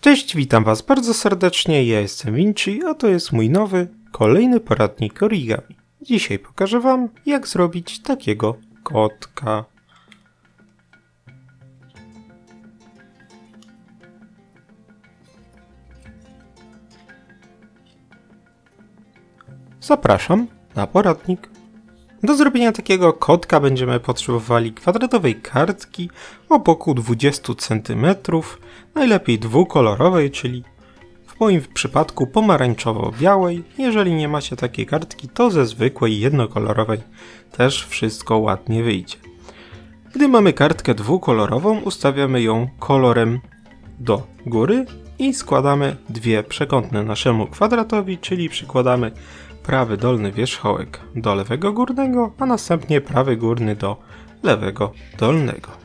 Cześć, witam Was bardzo serdecznie. Ja jestem Vinci, a to jest mój nowy, kolejny poradnik origami. Dzisiaj pokażę Wam, jak zrobić takiego kotka. Zapraszam na poradnik. Do zrobienia takiego kotka będziemy potrzebowali kwadratowej kartki o boku 20 cm, najlepiej dwukolorowej, czyli w moim przypadku pomarańczowo-białej. Jeżeli nie macie takiej kartki, to ze zwykłej jednokolorowej też wszystko ładnie wyjdzie. Gdy mamy kartkę dwukolorową, ustawiamy ją kolorem do góry i składamy dwie przekątne naszemu kwadratowi, czyli przykładamy prawy dolny wierzchołek do lewego górnego, a następnie prawy górny do lewego dolnego.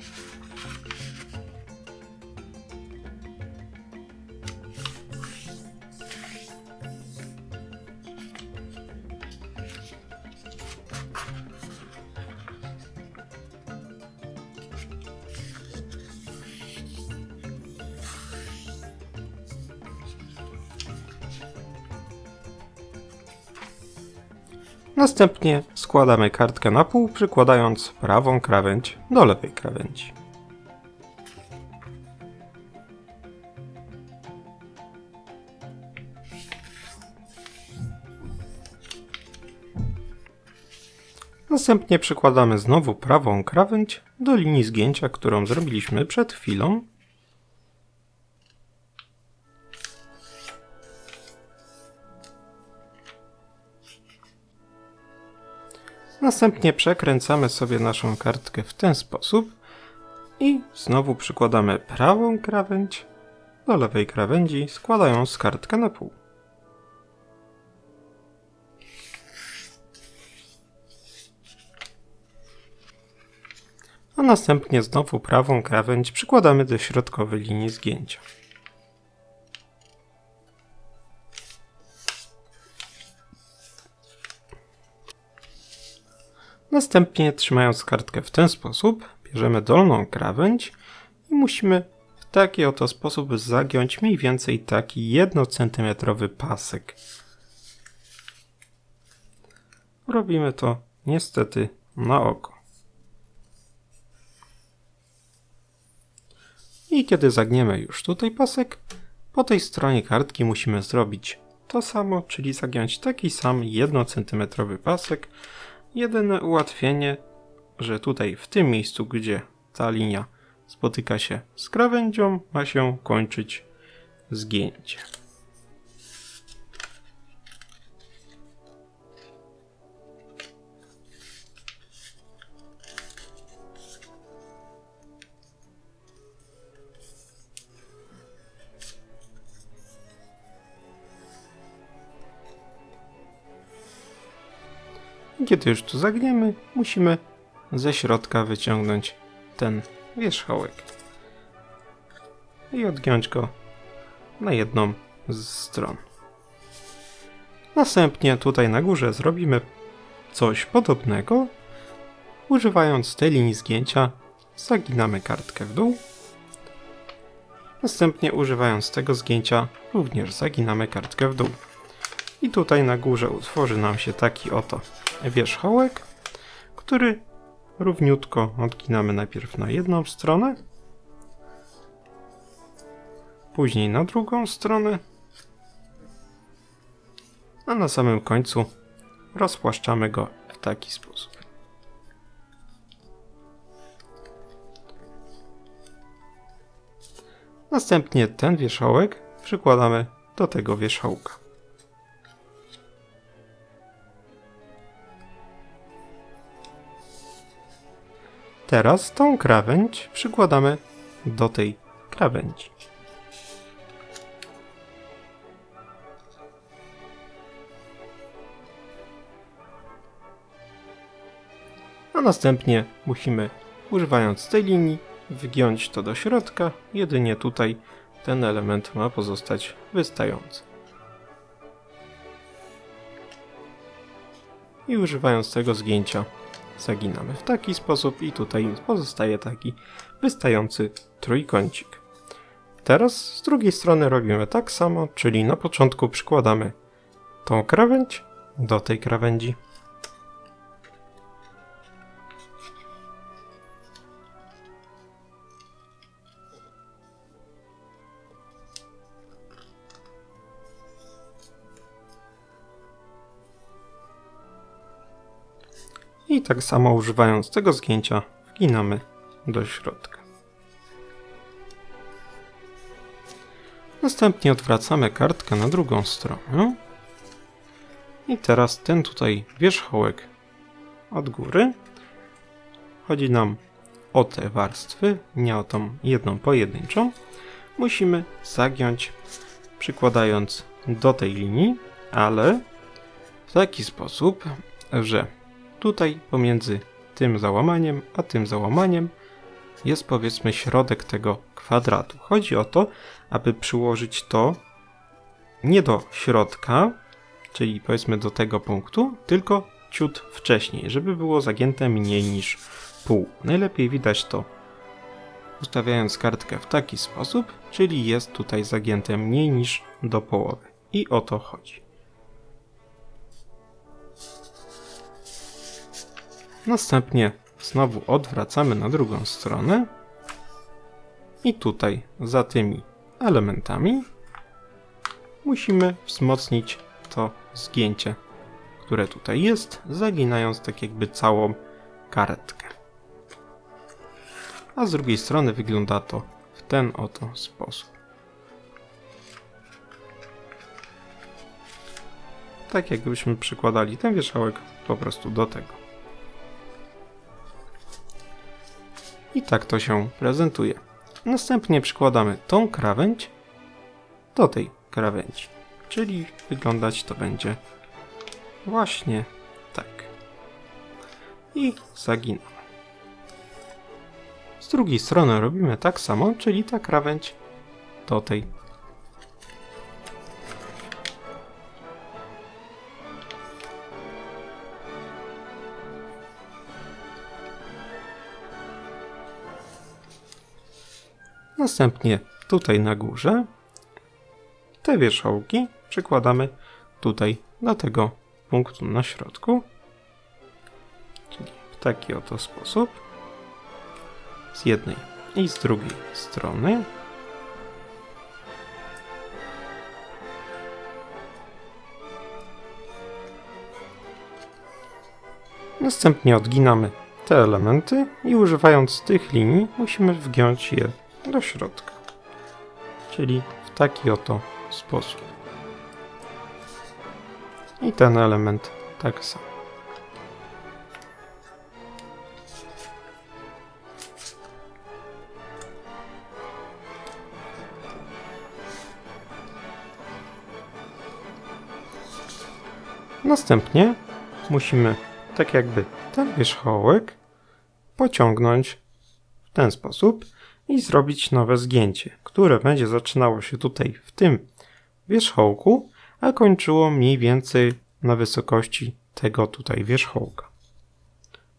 Następnie składamy kartkę na pół, przykładając prawą krawędź do lewej krawędzi. Następnie przykładamy znowu prawą krawędź do linii zgięcia, którą zrobiliśmy przed chwilą Następnie przekręcamy sobie naszą kartkę w ten sposób i znowu przykładamy prawą krawędź do lewej krawędzi, składając kartkę na pół. A następnie znowu prawą krawędź przykładamy do środkowej linii zgięcia. Następnie trzymając kartkę w ten sposób, bierzemy dolną krawędź i musimy w taki oto sposób zagiąć mniej więcej taki 1 cm pasek. Robimy to niestety na oko. I kiedy zagniemy już tutaj pasek, po tej stronie kartki musimy zrobić to samo, czyli zagiąć taki sam 1 cm pasek, Jedyne ułatwienie, że tutaj w tym miejscu, gdzie ta linia spotyka się z krawędzią, ma się kończyć zgięcie. Kiedy już tu zagniemy, musimy ze środka wyciągnąć ten wierzchołek i odgiąć go na jedną z stron. Następnie tutaj na górze zrobimy coś podobnego. Używając tej linii zgięcia zaginamy kartkę w dół. Następnie używając tego zgięcia również zaginamy kartkę w dół. I tutaj na górze utworzy nam się taki oto wierzchołek, który równiutko odginamy najpierw na jedną stronę, później na drugą stronę, a na samym końcu rozpłaszczamy go w taki sposób. Następnie ten wierzchołek przykładamy do tego wierzchołka. Teraz tą krawędź przykładamy do tej krawędzi. A następnie musimy, używając tej linii, wygiąć to do środka. Jedynie tutaj ten element ma pozostać wystający. I używając tego zgięcia zaginamy w taki sposób i tutaj pozostaje taki wystający trójkącik. teraz z drugiej strony robimy tak samo, czyli na początku przykładamy tą krawędź do tej krawędzi. I tak samo używając tego zgięcia wginamy do środka. Następnie odwracamy kartkę na drugą stronę. I teraz ten tutaj wierzchołek od góry. Chodzi nam o te warstwy, nie o tą jedną pojedynczą. Musimy zagiąć przykładając do tej linii, ale w taki sposób, że tutaj pomiędzy tym załamaniem a tym załamaniem jest powiedzmy środek tego kwadratu. Chodzi o to, aby przyłożyć to nie do środka, czyli powiedzmy do tego punktu, tylko ciut wcześniej, żeby było zagięte mniej niż pół. Najlepiej widać to ustawiając kartkę w taki sposób, czyli jest tutaj zagięte mniej niż do połowy. I o to chodzi. Następnie znowu odwracamy na drugą stronę i tutaj za tymi elementami musimy wzmocnić to zgięcie, które tutaj jest, zaginając tak jakby całą karetkę. A z drugiej strony wygląda to w ten oto sposób. Tak jakbyśmy przykładali ten wierzchołek po prostu do tego. I tak to się prezentuje. Następnie przykładamy tą krawędź do tej krawędzi. Czyli wyglądać to będzie właśnie tak. I zaginamy. Z drugiej strony robimy tak samo, czyli ta krawędź do tej Następnie tutaj na górze te wierzchołki przykładamy tutaj do tego punktu na środku. Czyli w taki oto sposób. Z jednej i z drugiej strony. Następnie odginamy te elementy i używając tych linii musimy wgiąć je do środka. Czyli w taki oto sposób. I ten element tak samo. Następnie musimy tak jakby ten wierzchołek pociągnąć w ten sposób i zrobić nowe zgięcie, które będzie zaczynało się tutaj w tym wierzchołku, a kończyło mniej więcej na wysokości tego tutaj wierzchołka.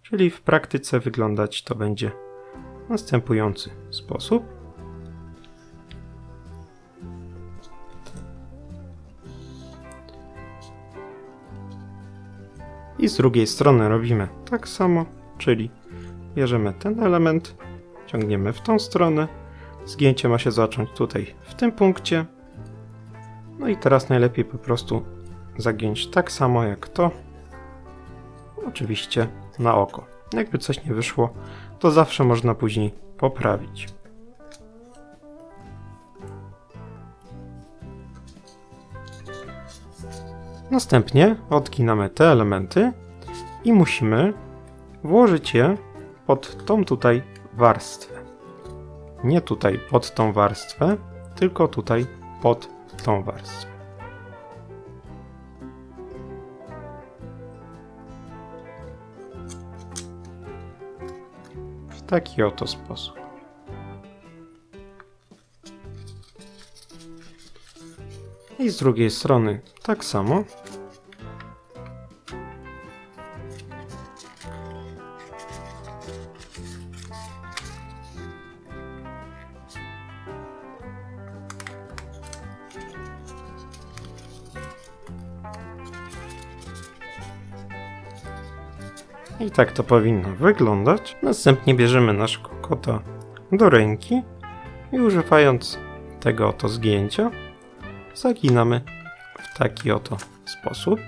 Czyli w praktyce wyglądać to będzie w następujący sposób. I z drugiej strony robimy tak samo, czyli bierzemy ten element, ciągniemy w tą stronę. Zgięcie ma się zacząć tutaj w tym punkcie. No i teraz najlepiej po prostu zagiąć tak samo jak to. Oczywiście na oko. Jakby coś nie wyszło, to zawsze można później poprawić. Następnie odginamy te elementy i musimy włożyć je pod tą tutaj warstwę. Nie tutaj pod tą warstwę, tylko tutaj pod tą warstwę. W taki oto sposób. I z drugiej strony tak samo. I tak to powinno wyglądać. Następnie bierzemy naszego kota do ręki i używając tego oto zgięcia zaginamy w taki oto sposób.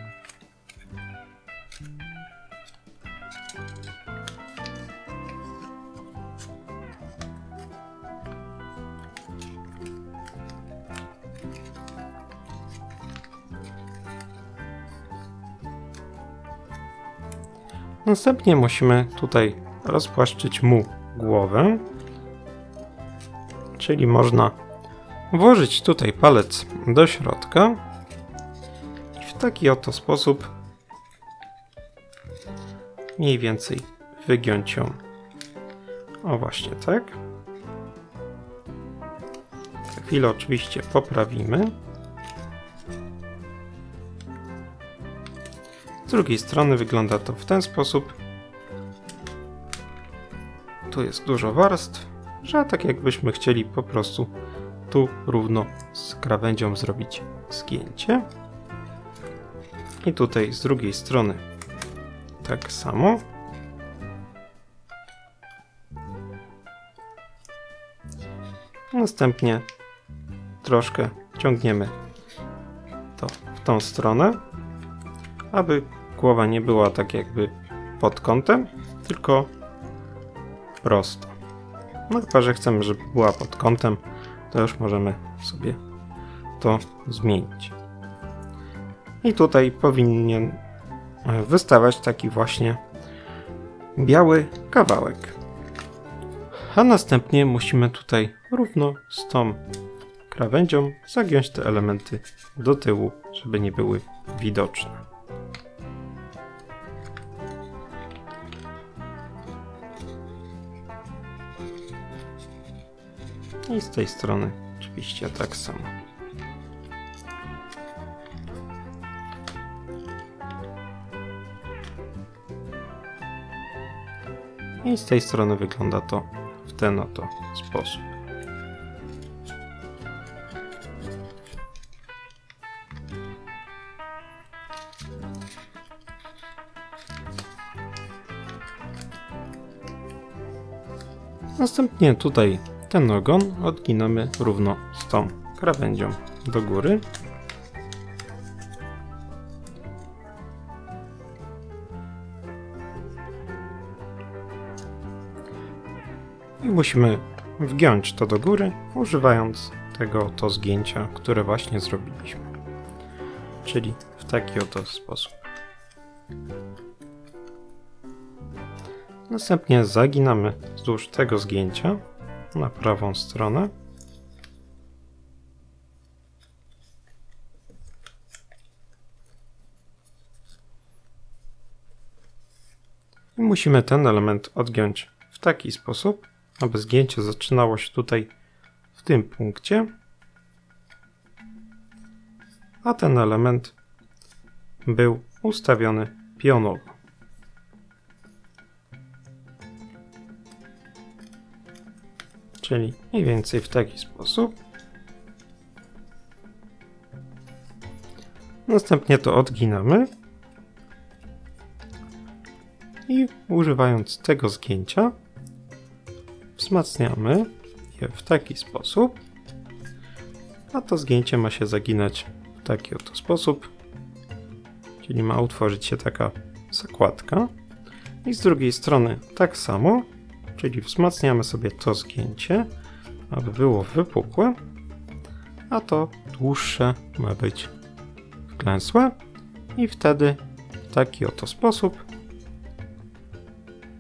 Następnie musimy tutaj rozpłaszczyć mu głowę, czyli można włożyć tutaj palec do środka i w taki oto sposób mniej więcej wygiąć ją. O właśnie tak. Chwilę oczywiście poprawimy. Z drugiej strony wygląda to w ten sposób. Tu jest dużo warstw, że tak jakbyśmy chcieli po prostu tu równo z krawędzią zrobić zgięcie. I tutaj z drugiej strony tak samo. Następnie troszkę ciągniemy to w tą stronę, aby głowa nie była tak jakby pod kątem, tylko prosto. No chyba, że chcemy, żeby była pod kątem, to już możemy sobie to zmienić. I tutaj powinien e, wystawać taki właśnie biały kawałek. A następnie musimy tutaj równo z tą krawędzią zagiąć te elementy do tyłu, żeby nie były widoczne. I z tej strony oczywiście tak samo. I z tej strony wygląda to w ten oto sposób. Następnie tutaj ten ogon odginamy równo z tą krawędzią do góry. I musimy wgiąć to do góry, używając tego oto zgięcia, które właśnie zrobiliśmy. Czyli w taki oto sposób. Następnie zaginamy wzdłuż tego zgięcia na prawą stronę. I musimy ten element odgiąć w taki sposób, aby zgięcie zaczynało się tutaj w tym punkcie, a ten element był ustawiony pionowo. Czyli mniej więcej w taki sposób. Następnie to odginamy. I używając tego zgięcia wzmacniamy je w taki sposób, a to zgięcie ma się zaginać w taki oto sposób, czyli ma utworzyć się taka zakładka. I z drugiej strony tak samo czyli wzmacniamy sobie to zgięcie, aby było wypukłe, a to dłuższe ma być wklęsłe i wtedy w taki oto sposób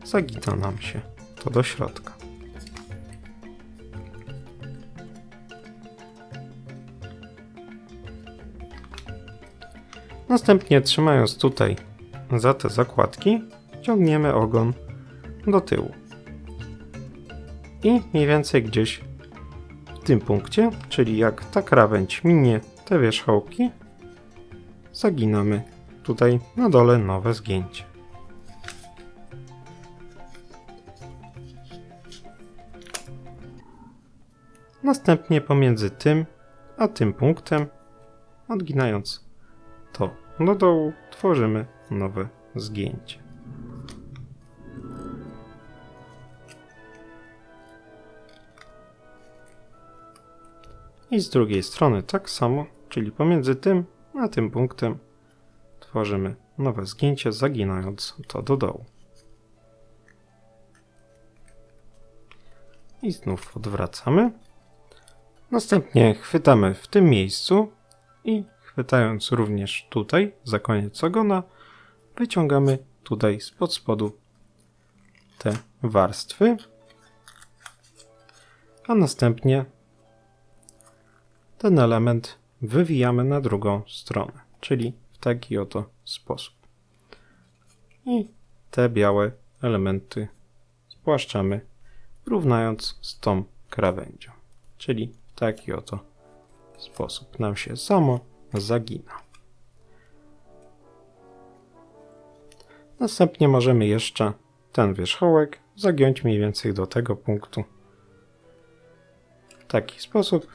zagina nam się to do środka. Następnie trzymając tutaj za te zakładki, ciągniemy ogon do tyłu i mniej więcej gdzieś w tym punkcie, czyli jak ta krawędź minie te wierzchołki, zaginamy tutaj na dole nowe zgięcie. Następnie pomiędzy tym a tym punktem, odginając to do dołu, tworzymy nowe zgięcie. I z drugiej strony tak samo, czyli pomiędzy tym a tym punktem tworzymy nowe zgięcie, zaginając to do dołu. I znów odwracamy. Następnie chwytamy w tym miejscu i chwytając również tutaj, za koniec ogona, wyciągamy tutaj spod spodu te warstwy, a następnie ten element wywijamy na drugą stronę, czyli w taki oto sposób. I te białe elementy spłaszczamy, równając z tą krawędzią, czyli w taki oto sposób nam się samo zagina. Następnie możemy jeszcze ten wierzchołek zagiąć mniej więcej do tego punktu w taki sposób,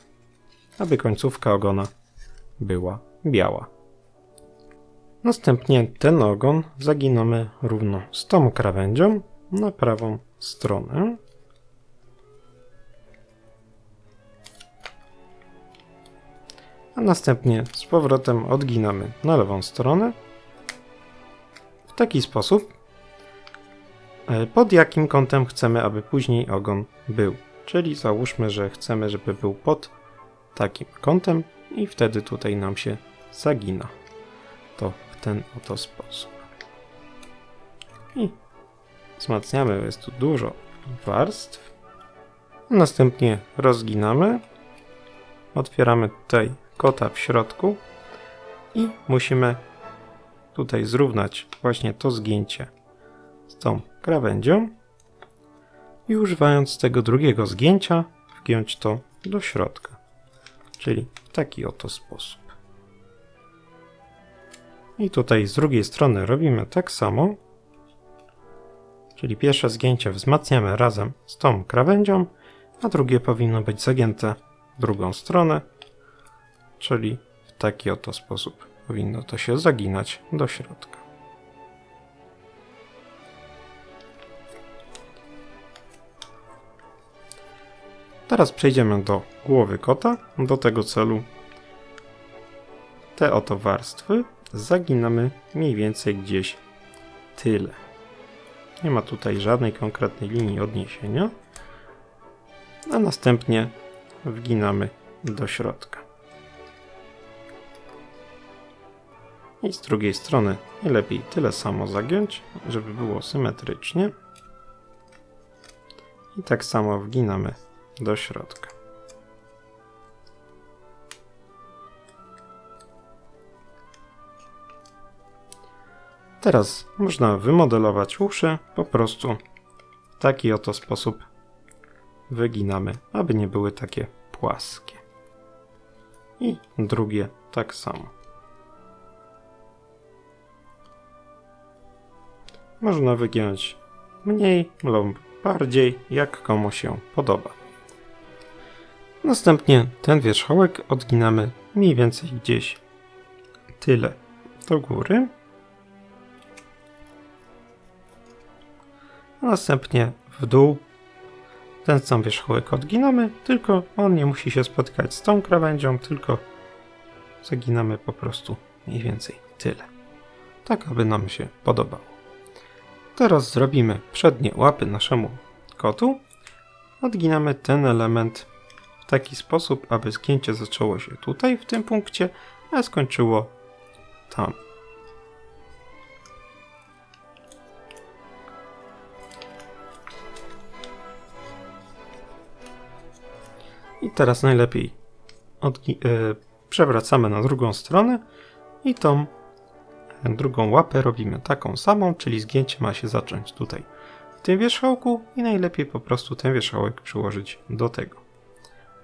aby końcówka ogona była biała. Następnie ten ogon zaginamy równo z tą krawędzią na prawą stronę. A następnie z powrotem odginamy na lewą stronę w taki sposób, e, pod jakim kątem chcemy, aby później ogon był. Czyli załóżmy, że chcemy, żeby był pod takim kątem i wtedy tutaj nam się zagina. To w ten oto sposób. I wzmacniamy, jest tu dużo warstw. Następnie rozginamy. Otwieramy tutaj kota w środku i musimy tutaj zrównać właśnie to zgięcie z tą krawędzią i używając tego drugiego zgięcia wgiąć to do środka. Czyli w taki oto sposób. I tutaj z drugiej strony robimy tak samo. Czyli pierwsze zgięcie wzmacniamy razem z tą krawędzią, a drugie powinno być zagięte w drugą stronę, czyli w taki oto sposób powinno to się zaginać do środka. Teraz przejdziemy do głowy kota. Do tego celu te oto warstwy zaginamy mniej więcej gdzieś tyle. Nie ma tutaj żadnej konkretnej linii odniesienia. A następnie wginamy do środka. I z drugiej strony najlepiej tyle samo zagiąć, żeby było symetrycznie. I tak samo wginamy do środka. Teraz można wymodelować uszy po prostu w taki oto sposób wyginamy, aby nie były takie płaskie. I drugie tak samo. Można wygiąć mniej lub bardziej, jak komu się podoba. Następnie ten wierzchołek odginamy mniej więcej gdzieś tyle do góry. A następnie w dół ten sam wierzchołek odginamy, tylko on nie musi się spotkać z tą krawędzią, tylko zaginamy po prostu mniej więcej tyle. Tak, aby nam się podobało. Teraz zrobimy przednie łapy naszemu kotu. Odginamy ten element taki sposób, aby zgięcie zaczęło się tutaj, w tym punkcie, a skończyło tam. I teraz najlepiej yy, przewracamy na drugą stronę i tą drugą łapę robimy taką samą, czyli zgięcie ma się zacząć tutaj w tym wierzchołku i najlepiej po prostu ten wierzchołek przyłożyć do tego.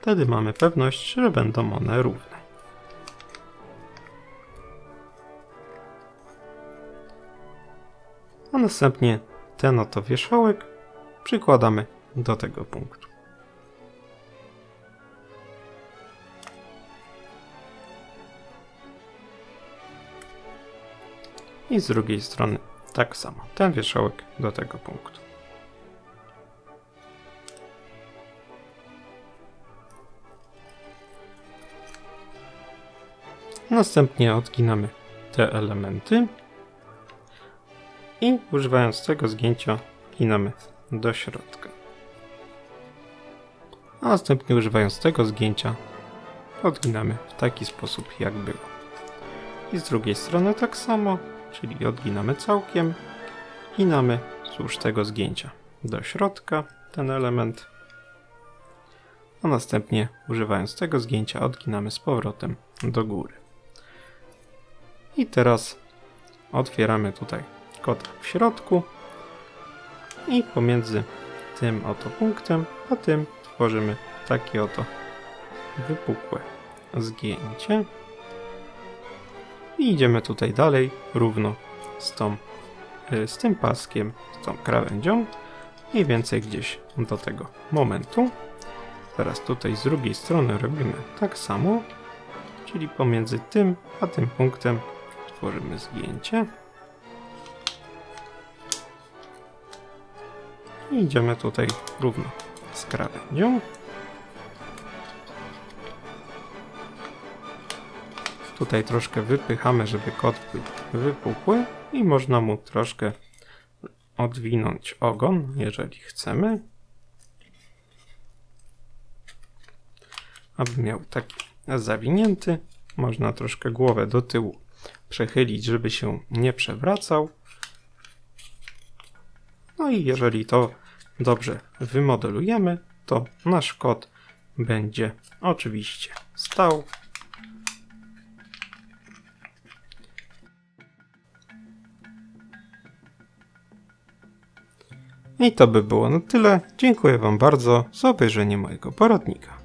Wtedy mamy pewność, że będą one równe. A następnie ten oto wierzchołek przykładamy do tego punktu. I z drugiej strony tak samo, ten wierzchołek do tego punktu. Następnie odginamy te elementy i używając tego zgięcia ginamy do środka. A następnie używając tego zgięcia odginamy w taki sposób jak było. I z drugiej strony tak samo, czyli odginamy całkiem, ginamy wzdłuż tego zgięcia do środka ten element, a następnie używając tego zgięcia odginamy z powrotem do góry. I teraz otwieramy tutaj kod w środku. I pomiędzy tym oto punktem a tym tworzymy takie oto wypukłe zgięcie. I idziemy tutaj dalej równo z tą y, z tym paskiem, z tą krawędzią. Mniej więcej gdzieś do tego momentu. Teraz tutaj z drugiej strony robimy tak samo czyli pomiędzy tym a tym punktem tworzymy zgięcie i idziemy tutaj równo z krawędzią Tutaj troszkę wypychamy, żeby kot był wypukły i można mu troszkę odwinąć ogon, jeżeli chcemy. Aby miał taki zawinięty, można troszkę głowę do tyłu przechylić, żeby się nie przewracał. No i jeżeli to dobrze wymodelujemy, to nasz kot będzie oczywiście stał I to by było na tyle. Dziękuję Wam bardzo za obejrzenie mojego poradnika.